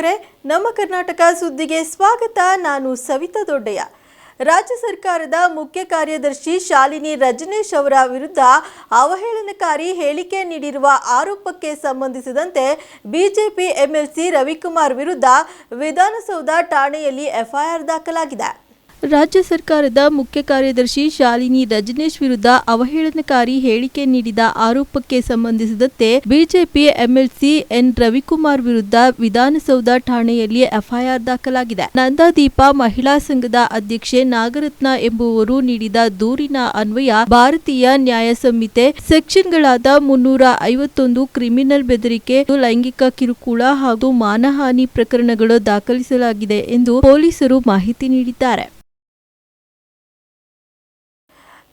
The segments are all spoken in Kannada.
ವೀಕ್ಷಕರೇ, ನಮ್ಮ ಕರ್ನಾಟಕ ಸುದ್ದಿಗೆ ಸ್ವಾಗತ. ನಾನು ಸವಿತಾ ದೊಡ್ಡಯ್ಯ. ರಾಜ್ಯ ಸರ್ಕಾರದ ಮುಖ್ಯ ಕಾರ್ಯದರ್ಶಿ ಶಾಲಿನಿ ರಜನೀಶ್ ಅವರ ವಿರುದ್ಧ ಅವಹೇಳನಕಾರಿ ಹೇಳಿಕೆ ನೀಡಿರುವ ಆರೋಪಕ್ಕೆ ಸಂಬಂಧಿಸಿದಂತೆ ಬಿಜೆಪಿ ಎಂಎಲ್ಸಿ ರವಿಕುಮಾರ್ ವಿರುದ್ಧ ವಿಧಾನಸೌಧ ಠಾಣೆಯಲ್ಲಿ ಎಫ್ಐಆರ್ ದಾಖಲಾಗಿದೆ. ರಾಜ್ಯ ಸರ್ಕಾರದ ಮುಖ್ಯ ಕಾರ್ಯದರ್ಶಿ ಶಾಲಿನಿ ರಜನೀಶ್ ವಿರುದ್ಧ ಅವಹೇಳನಕಾರಿ ಹೇಳಿಕೆ ನೀಡಿದ ಆರೋಪಕ್ಕೆ ಸಂಬಂಧಿಸಿದಂತೆ ಬಿಜೆಪಿ ಎಂಎಲ್ಸಿ ಎನ್ ರವಿಕುಮಾರ್ ವಿರುದ್ಧ ವಿಧಾನಸೌಧ ಠಾಣೆಯಲ್ಲಿ ಎಫ್ಐಆರ್ ದಾಖಲಾಗಿದೆ. ನಂದಾದೀಪ ಮಹಿಳಾ ಸಂಘದ ಅಧ್ಯಕ್ಷೆ ನಾಗರತ್ನ ಎಂಬುವರು ನೀಡಿದ ದೂರಿನ ಅನ್ವಯ ಭಾರತೀಯ ನ್ಯಾಯ ಸಂಹಿತೆ ಸೆಕ್ಷನ್ಗಳಾದ ಮುನ್ನೂರ ಐವತ್ತೊಂದು ಕ್ರಿಮಿನಲ್ ಬೆದರಿಕೆ, ಲೈಂಗಿಕ ಕಿರುಕುಳ ಹಾಗೂ ಮಾನಹಾನಿ ಪ್ರಕರಣಗಳು ದಾಖಲಿಸಲಾಗಿದೆ ಎಂದು ಪೊಲೀಸರು ಮಾಹಿತಿ ನೀಡಿದ್ದಾರೆ.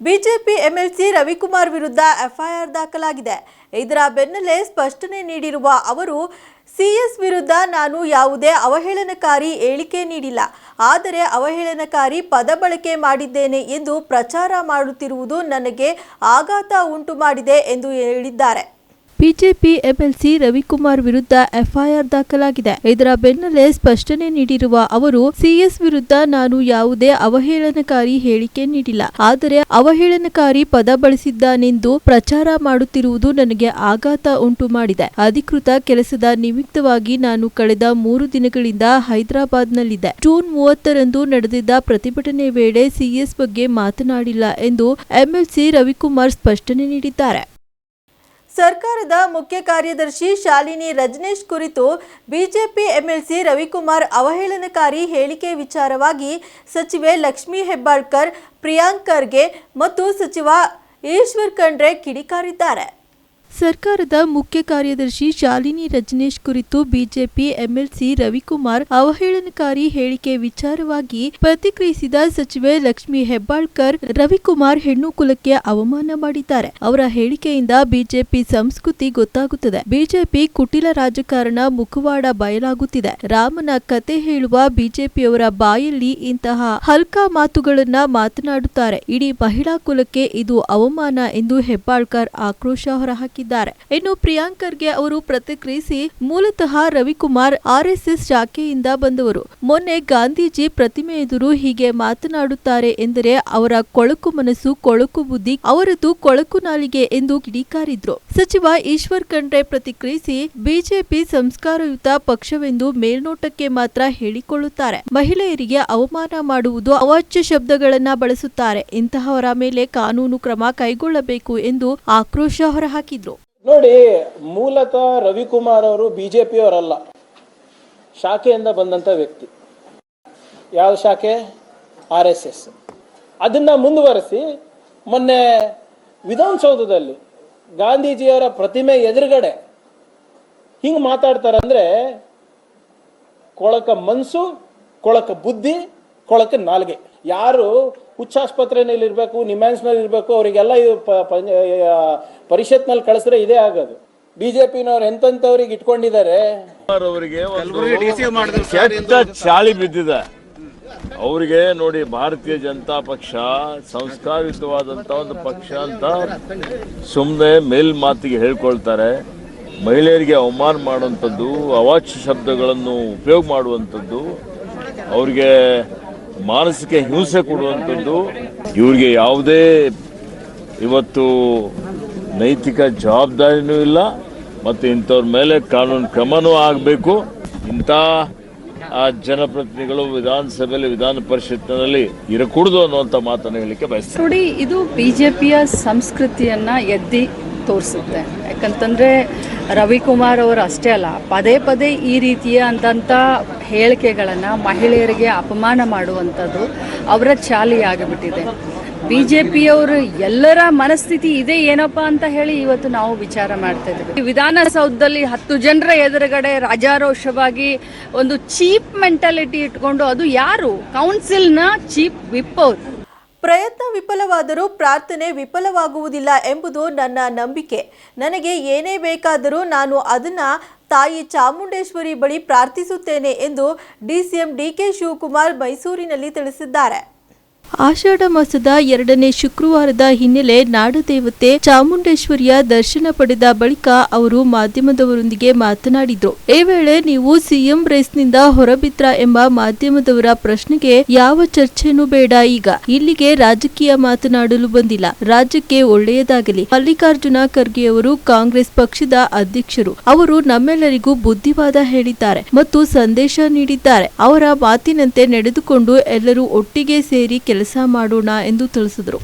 ಬಿಜೆಪಿ ಎಂಎಲ್ಸಿ ರವಿಕುಮಾರ್ ವಿರುದ್ಧ ಎಫ್ಐಆರ್ ದಾಖಲಾಗಿದೆ. ಇದರ ಬೆನ್ನಲ್ಲೇ ಸ್ಪಷ್ಟನೆ ನೀಡಿರುವ ಅವರು, ಸಿಎಸ್ ವಿರುದ್ಧ ನಾನು ಯಾವುದೇ ಅವಹೇಳನಕಾರಿ ಹೇಳಿಕೆ ನೀಡಿಲ್ಲ. ಆದರೆ ಅವಹೇಳನಕಾರಿ ಪದ ಬಳಕೆ ಮಾಡಿದ್ದೇನೆ ಎಂದು ಪ್ರಚಾರ ಮಾಡುತ್ತಿರುವುದು ನನಗೆ ಆಘಾತ ಉಂಟು ಮಾಡಿದೆ ಎಂದು ಹೇಳಿದ್ದಾರೆ. ಬಿಜೆಪಿ ಎಂಎಲ್ಸಿ ರವಿಕುಮಾರ್ ವಿರುದ್ಧ ಎಫ್ಐಆರ್ ದಾಖಲಾಗಿದೆ. ಇದರ ಬೆನ್ನಲ್ಲೇ ಸ್ಪಷ್ಟನೆ ನೀಡಿರುವ ಅವರು, ಸಿಎಸ್ ವಿರುದ್ಧ ನಾನು ಯಾವುದೇ ಅವಹೇಳನಕಾರಿ ಹೇಳಿಕೆ ನೀಡಿಲ್ಲ. ಆದರೆ ಅವಹೇಳನಕಾರಿ ಪದ ಬಳಸಿದ್ದಾನೆಂದು ಪ್ರಚಾರ ಮಾಡುತ್ತಿರುವುದು ನನಗೆ ಆಘಾತ ಉಂಟು ಮಾಡಿದೆ. ಅಧಿಕೃತ ಕೆಲಸದ ನಿಮಿತ್ತವಾಗಿ ನಾನು ಕಳೆದ ಮೂರು ದಿನಗಳಿಂದ ಹೈದರಾಬಾದ್ನಲ್ಲಿದ್ದೆ. ಜೂನ್ ಮೂವತ್ತರಂದು ನಡೆದಿದ್ದ ಪ್ರತಿಭಟನೆ ವೇಳೆ ಸಿಎಸ್ ಬಗ್ಗೆ ಮಾತನಾಡಿಲ್ಲ ಎಂದು ಎಂಎಲ್ಸಿ ರವಿಕುಮಾರ್ ಸ್ಪಷ್ಟನೆ ನೀಡಿದ್ದಾರೆ. ಸರ್ಕಾರದ ಮುಖ್ಯ ಕಾರ್ಯದರ್ಶಿ ಶಾಲಿನಿ ರಜನೇಶ್ ಕುರಿತು ಬಿಜೆಪಿ ಎಂಎಲ್ಸಿ ರವಿಕುಮಾರ್ ಅವಹೇಳನಕಾರಿ ಹೇಳಿಕೆ ವಿಚಾರವಾಗಿ ಸಚಿವೆ ಲಕ್ಷ್ಮೀ ಹೆಬ್ಬಾಳ್ಕರ್, ಪ್ರಿಯಾಂಕ್ ಖರ್ಗೆ ಮತ್ತು ಸಚಿವ ಈಶ್ವರ್ ಖಂಡ್ರೆ ಕಿಡಿಕಾರಿದ್ದಾರೆ. ಸರ್ಕಾರದ ಮುಖ್ಯ ಕಾರ್ಯದರ್ಶಿ ಶಾಲಿನಿ ರಜನೇಶ್ ಕುರಿತು ಬಿಜೆಪಿ ಎಂಎಲ್ಸಿ ರವಿಕುಮಾರ್ ಅವಹೇಳನಕಾರಿ ಹೇಳಿಕೆ ವಿಚಾರವಾಗಿ ಪ್ರತಿಕ್ರಿಯಿಸಿದ ಸಚಿವೆ ಲಕ್ಷ್ಮಿ ಹೆಬ್ಬಾಳ್ಕರ್, ರವಿಕುಮಾರ್ ಹೆಣ್ಣು ಕುಲಕ್ಕೆ ಅವಮಾನ ಮಾಡಿದ್ದಾರೆ. ಅವರ ಹೇಳಿಕೆಯಿಂದ ಬಿಜೆಪಿ ಸಂಸ್ಕೃತಿ ಗೊತ್ತಾಗುತ್ತದೆ. ಬಿಜೆಪಿ ಕುಟಿಲ ರಾಜಕಾರಣ ಮುಖವಾಡ ಬಯಲಾಗುತ್ತಿದೆ. ರಾಮನ ಕತೆ ಹೇಳುವ ಬಿಜೆಪಿಯವರ ಬಾಯಲ್ಲಿ ಇಂತಹ ಹಲ್ಕಾ ಮಾತುಗಳನ್ನ ಮಾತನಾಡುತ್ತಾರೆ. ಇಡೀ ಮಹಿಳಾ ಕುಲಕ್ಕೆ ಇದು ಅವಮಾನ ಎಂದು ಹೆಬ್ಬಾಳ್ಕರ್ ಆಕ್ರೋಶ ಹೊರಹಾಕಿದ್ದಾರೆ. ಇನ್ನು ಪ್ರಿಯಾಂಕರ್ಗೆ ಅವರು ಪ್ರತಿಕ್ರಿಯಿಸಿ ಮೂಲತಃ ರವಿಕುಮಾರ್ ಆರ್ಎಸ್ಎಸ್ ಶಾಖೆಯಿಂದ ಬಂದವರು. ಮೊನ್ನೆ ಗಾಂಧೀಜಿ ಪ್ರತಿಮೆ ಎದುರು ಹೀಗೆ ಮಾತನಾಡುತ್ತಾರೆ ಎಂದರೆ ಅವರ ಕೊಳಕು ಮನಸ್ಸು, ಕೊಳಕು ಬುದ್ಧಿ ಅವರದು ಕೊಳಕು ನಾಲಿಗೆ ಎಂದು ಕಿಡಿಕಾರಿದ್ರು. ಸಚಿವ ಈಶ್ವರ್ ಖಂಡ್ರೆ ಪ್ರತಿಕ್ರಿಯಿಸಿ ಬಿಜೆಪಿ ಸಂಸ್ಕಾರಯುತ ಪಕ್ಷವೆಂದು ಮೇಲ್ನೋಟಕ್ಕೆ ಮಾತ್ರ ಹೇಳಿಕೊಳ್ಳುತ್ತಾರೆ. ಮಹಿಳೆಯರಿಗೆ ಅವಮಾನ ಮಾಡುವುದು ಅವಾಚ್ಯ ಶಬ್ದಗಳನ್ನ ಬಳಸುತ್ತಾರೆ. ಇಂತಹವರ ಮೇಲೆ ಕಾನೂನು ಕ್ರಮ ಕೈಗೊಳ್ಳಬೇಕು ಎಂದು ಆಕ್ರೋಶ ಹೊರಹಾಕಿದ್ರು. ನೋಡಿ, ಮೂಲತಃ ರವಿಕುಮಾರ್ ಅವರು ಬಿಜೆಪಿ ಅವರಲ್ಲ ಶಾಖೆಯಿಂದ ಬಂದಂತ ವ್ಯಕ್ತಿ. ಯಾವ ಶಾಖೆ? R S S. ಅದನ್ನ ಮುಂದುವರೆಸಿ, ಮೊನ್ನೆ ವಿಧಾನಸೌಧದಲ್ಲಿ ಗಾಂಧೀಜಿಯವರ ಪ್ರತಿಮೆ ಎದುರುಗಡೆ ಹಿಂಗೆ ಮಾತಾಡ್ತಾರೆ ಅಂದ್ರೆ ಕೊಳಕ ಮನಸ್ಸು ಕೊಳಕ ಬುದ್ಧಿ ಕೊಳಕ ನಾಲ್ಗೆ. ಯಾರು ಹುಚ್ಚಾಸ್ಪತ್ರೆನಲ್ಲಿ ಇರಬೇಕು ನಿಮ್ಯಾನ್ಸ್ನಲ್ಲಿ ಇರಬೇಕು ಅವರಿಗೆಲ್ಲ ಪರಿಷತ್ನಲ್ಲಿ ಕಳಿಸಿದ್ರೆ ಇದೇ ಆಗೋದು. ಬಿಜೆಪಿನವ್ರು ಜೆ ಇಟ್ಕೊಂಡಿದ್ದಾರೆ? ಚಾಳಿ ಬಿದ್ದಿದೆ. ಅವರಿಗೆ ನೋಡಿ ಭಾರತೀಯ ಜನತಾ ಪಕ್ಷ ಸಂಸ್ಕಾರಯುತವಾದಂತ ಒಂದು ಪಕ್ಷ ಅಂತ ಸುಮ್ಮನೆ ಮೇಲ್ ಮಾತಿಗೆ ಹೇಳ್ಕೊಳ್ತಾರೆ. ಮಹಿಳೆಯರಿಗೆ ಅವಮಾನ ಮಾಡುವಂಥದ್ದು, ಅವಾಚ್ಯ ಶಬ್ದಗಳನ್ನು ಉಪಯೋಗ ಮಾಡುವಂಥದ್ದು, ಅವ್ರಿಗೆ ಮಾನಸಿಕ ಹಿಂಸೆ ಕೊಡುವಂಥದ್ದು, ಇವ್ರಿಗೆ ಯಾವುದೇ ಇವತ್ತು ನೈತಿಕ ಜವಾಬ್ದಾರಿನೂ ಇಲ್ಲ, ಮತ್ತು ಇಂಥವ್ರ ಮೇಲೆ ಕಾನೂನು ಕ್ರಮನೂ ಆಗಬೇಕು. ಇಂಥ ಆ ಜನಪ್ರತಿನಿಧಿಗಳು ವಿಧಾನಸಭೆಯಲ್ಲಿ, ವಿಧಾನ ಪರಿಷತ್ನಲ್ಲಿ ಇರಕೂಡದು ಅನ್ನುವಂತ ಮಾತನ್ನು ಹೇಳಲಿಕ್ಕೆ ಬಯಸ್ತೀನಿ. ನೋಡಿ, ಇದು ಬಿಜೆಪಿಯ ಸಂಸ್ಕೃತಿಯನ್ನ ಎದ್ದಿ ತೋರಿಸುತ್ತೆ. ಯಾಕಂತಂದ್ರೆ ರವಿಕುಮಾರ್ ಅವರು ಅಷ್ಟೇ ಅಲ್ಲ, ಪದೇ ಪದೇ ಈ ರೀತಿಯ ಅಂದಂಥ ಹೇಳಿಕೆಗಳನ್ನು ಮಹಿಳೆಯರಿಗೆ ಅಪಮಾನ ಮಾಡುವಂಥದ್ದು ಅವರ ಚಾಲಿಯಾಗಿಬಿಟ್ಟಿದೆ. ಬಿ ಜೆ ಪಿಯವರು ಎಲ್ಲರ ಮನಸ್ಥಿತಿ ಇದೆ ಏನಪ್ಪಾ ಅಂತ ಹೇಳಿ ಇವತ್ತು ನಾವು ವಿಚಾರ ಮಾಡ್ತಾ ಇದ್ದೀವಿ. ವಿಧಾನಸೌಧದಲ್ಲಿ ಹತ್ತು ಜನರ ಎದುರುಗಡೆ ರಾಜಾರೋಷವಾಗಿ ಒಂದು ಚೀಪ್ ಮೆಂಟಾಲಿಟಿ ಇಟ್ಕೊಂಡು ಅದು ಯಾರು? ಕೌನ್ಸಿಲ್ನ ಚೀಪ್ ವಿಪ್ ಅವರು. ಪ್ರಯತ್ನ ವಿಫಲವಾದರೂ ಪ್ರಾರ್ಥನೆ ವಿಫಲವಾಗುವುದಿಲ್ಲ ಎಂಬುದು ನನ್ನ ನಂಬಿಕೆ. ನನಗೆ ಏನೇ ಬೇಕಾದರೂ ನಾನು ಅದನ್ನ ತಾಯಿ ಚಾಮುಂಡೇಶ್ವರಿ ಬಳಿ ಪ್ರಾರ್ಥಿಸುತ್ತೇನೆ ಎಂದು ಡಿಸಿಎಂ ಡಿಕೆ ಶಿವಕುಮಾರ್ ಮೈಸೂರಿನಲ್ಲಿ ತಿಳಿಸಿದ್ದಾರೆ. ಆಷಾಢ ಮಾಸದ ಎರಡನೇ ಶುಕ್ರವಾರದ ಹಿನ್ನೆಲೆ ನಾಡದೇವತೆ ಚಾಮುಂಡೇಶ್ವರಿಯ ದರ್ಶನ ಪಡೆದ ಬಳಿಕ ಅವರು ಮಾಧ್ಯಮದವರೊಂದಿಗೆ ಮಾತನಾಡಿದ್ರು. ಈ ವೇಳೆ ನೀವು ಸಿಎಂ ರೇಸ್ನಿಂದ ಹೊರಬಿದ್ರ ಎಂಬ ಮಾಧ್ಯಮದವರ ಪ್ರಶ್ನೆಗೆ ಯಾವ ಚರ್ಚೆನೂ ಬೇಡ ಈಗ. ಇಲ್ಲಿಗೆ ರಾಜಕೀಯ ಮಾತನಾಡಲು ಬಂದಿಲ್ಲ. ರಾಜ್ಯಕ್ಕೆ ಒಳ್ಳೆಯದಾಗಲಿ. ಮಲ್ಲಿಕಾರ್ಜುನ ಖರ್ಗೆ ಅವರು ಕಾಂಗ್ರೆಸ್ ಪಕ್ಷದ ಅಧ್ಯಕ್ಷರು. ಅವರು ನಮ್ಮೆಲ್ಲರಿಗೂ ಬುದ್ಧಿವಾದ ಹೇಳಿದ್ದಾರೆ ಮತ್ತು ಸಂದೇಶ ನೀಡಿದ್ದಾರೆ. ಅವರ ಮಾತಿನಂತೆ ನಡೆದುಕೊಂಡು ಎಲ್ಲರೂ ಒಟ್ಟಿಗೆ ಸೇರಿ ಕೆಲಸ ಮಾಡೋಣ ಎಂದು ತಿಳಿಸಿದರು.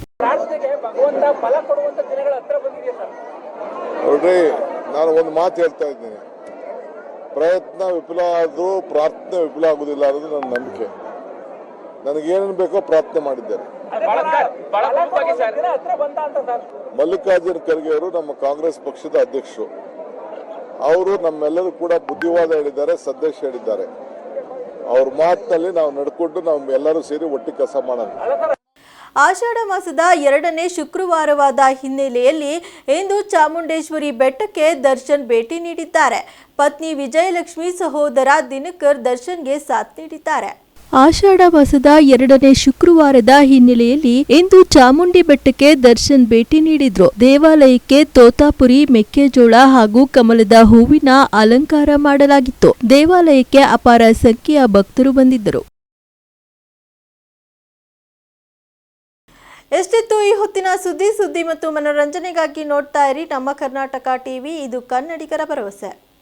ನೋಡ್ರಿ ನಾನು ಒಂದು ಮಾತು ಹೇಳ್ತಾ ಇದ್ದೀನಿ. ಪ್ರಯತ್ನ ವಿಫಲ ಆದರೂ ಪ್ರಾರ್ಥನೆ ವಿಫಲ ಆಗುದಿಲ್ಲ ಅನ್ನೋದು ನನ್ನ ನಂಬಿಕೆ. ನನಗೇನೇನು ಬೇಕೋ ಪ್ರಾರ್ಥನೆ ಮಾಡಿದ್ದೇನೆ ಮಲ್ಲಿಕಾರ್ಜುನ ಖರ್ಗೆ ಅವರು ನಮ್ಮ ಕಾಂಗ್ರೆಸ್ ಪಕ್ಷದ ಅಧ್ಯಕ್ಷರು. ಅವರು ನಮ್ಮೆಲ್ಲರೂ ಕೂಡ ಬುದ್ಧಿವಾದ ಹೇಳಿದ್ದಾರೆ ಸಂದೇಶ ಹೇಳಿದ್ದಾರೆ. ಅವ್ರ ಮಾತಿನಲ್ಲಿ ನಾವು ನಡ್ಕೊಂಡು ನಾವು ಎಲ್ಲರೂ ಸೇರಿ ಒಟ್ಟಿಗೆ ಕೆಲಸ ಮಾಡೋಣ. ಆಷಾಢ ಮಾಸದ ಎರಡನೇ ಶುಕ್ರವಾರವಾದ ಹಿನ್ನೆಲೆಯಲ್ಲಿ ಇಂದು ಚಾಮುಂಡೇಶ್ವರಿ ಬೆಟ್ಟಕ್ಕೆ ದರ್ಶನ್ ಭೇಟಿ ನೀಡಿದ್ದಾರೆ. ಪತ್ನಿ ವಿಜಯಲಕ್ಷ್ಮಿ ಸಹೋದರ ದಿನಕರ್ ದರ್ಶನ್ಗೆ ಸಾಥ್ ನೀಡಿದ್ದಾರೆ. ಆಷಾಢ ಮಾಸದ ಎರಡನೇ ಶುಕ್ರವಾರದ ಹಿನ್ನೆಲೆಯಲ್ಲಿ ಇಂದು ಚಾಮುಂಡಿ ಬೆಟ್ಟಕ್ಕೆ ದರ್ಶನ್ ಭೇಟಿ ನೀಡಿದ್ರು. ದೇವಾಲಯಕ್ಕೆ ತೋತಾಪುರಿ, ಮೆಕ್ಕೆಜೋಳ ಹಾಗೂ ಕಮಲದ ಹೂವಿನ ಅಲಂಕಾರ ಮಾಡಲಾಗಿತ್ತು. ದೇವಾಲಯಕ್ಕೆ ಅಪಾರ ಸಂಖ್ಯೆಯ ಭಕ್ತರು ಬಂದಿದ್ದರು. ಎಷ್ಟಿತ್ತು ಈ ಹೊತ್ತಿನ ಸುದ್ದಿ? ಸುದ್ದಿ ಮತ್ತು ಮನೋರಂಜನೆಗಾಗಿ ನೋಡ್ತಾ ಇರಿ ನಮ್ಮ ಕರ್ನಾಟಕ ಟಿವಿ. ಇದು ಕನ್ನಡಿಗರ ಭರವಸೆ.